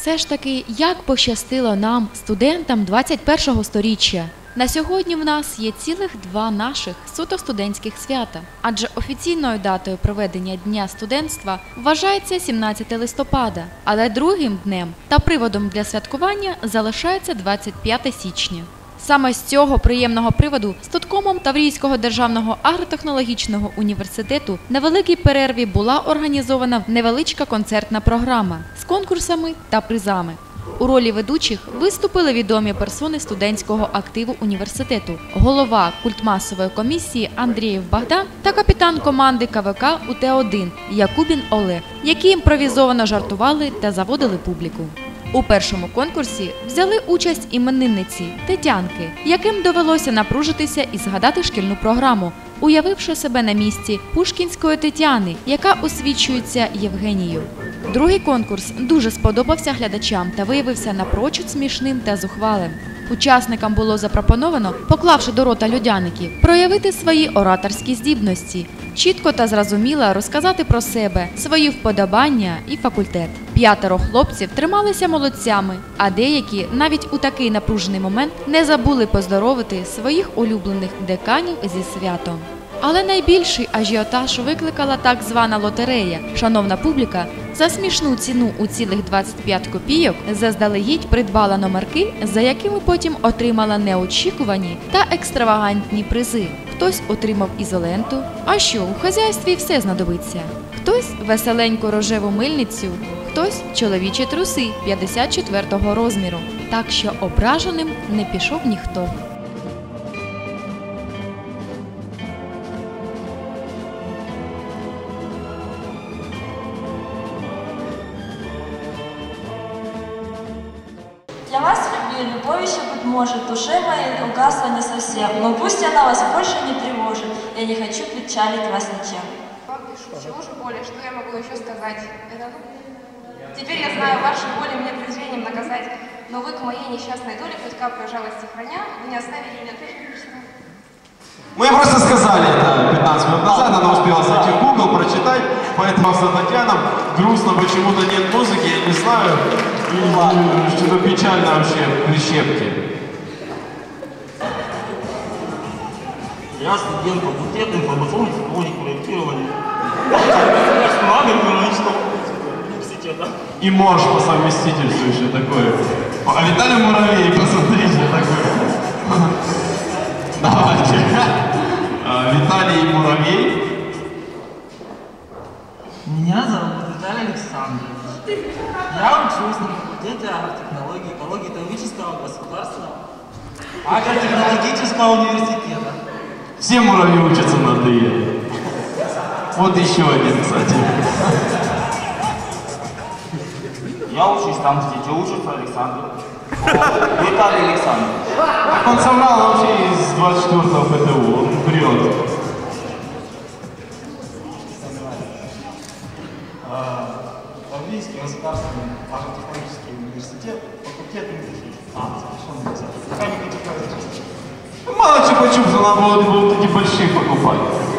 Все ж таки, як пощастило нам, студентам 21-го сторіччя. На сьогодні в нас є цілих два наших суто студентських свята, адже офіційною датою проведення Дня студентства вважається 17 листопада, але другим днем та приводом для святкування залишається 25 січня. Саме з цього приємного приводу студкомом Таврійського державного агротехнологічного університету на великій перерві була організована невеличка концертна програма з конкурсами та призами. У ролі ведучих виступили відомі персони студентського активу університету, голова культмасової комісії Андрієв Богдан та капітан команди КВК УТ-1 Якубін Олег, які імпровізовано жартували та заводили публіку. У першому конкурсі взяли участь іменинниці Тетянки, яким довелося напружитися і згадати шкільну програму, уявивши себе на місці Пушкінської Тетяни, яка освічується Євгенію. Другий конкурс дуже сподобався глядачам та виявився напрочуд смішним та зухвалим. Учасникам було запропоновано, поклавши до рота людяників, проявити свої ораторські здібності, чітко та зрозуміло розказати про себе, свої вподобання і факультет. П'ятеро хлопців трималися молодцями, а деякі навіть у такий напружений момент не забули поздоровити своїх улюблених деканів зі святом. Але найбільший ажіотаж викликала так звана лотерея. Шановна публіка, за смішну ціну у цілих 25 копійок заздалегідь придбала номерки, за якими потім отримала неочікувані та екстравагантні призи. Хтось отримав ізоленту. А що у хазяйстві все знадобиться? Хтось веселеньку рожеву мильницю, хтось чоловічі труси 54-го розміру. Так що ображеним не пішов ніхто. Еще, быть может, душе моей угасла не совсем, но пусть она вас больше не тревожит, я не хочу печалить вас ничем. Чего же более, что я могу еще сказать? Это, ну, Теперь я знаю, ваши боли мне презрением наказать, но вы к моей несчастной доле хоть каплю жалости храня, вы не оставили меня тоже лишнего. Мы просто сказали это 15 минут назад, она успела зайти в Google, прочитать, поэтому с Татьяна грустно почему-то нет музыки, я не знаю, и что-то печально вообще, прищепки. Я студент факультета информационной технологии проектирования. И морж по совместительству еще такой. А Виталий Муравей, посмотрите, такой. Давайте. Виталий Муравей. Меня зовут Виталий Александрович. Я учусь на факультете агротехнологии, экологии Таврического государственного агротехнологического университета. Все муравьи учатся на ДЕ. Вот еще один, кстати. Я учусь там, где учится Александр. Виталий Александрович. Он соврал вообще из 24-го ПТУ, он врет. А, совершенно не знаю. Механика технологии. Ну, Мало чупа-чупса, надо было, было такие большие покупать. А,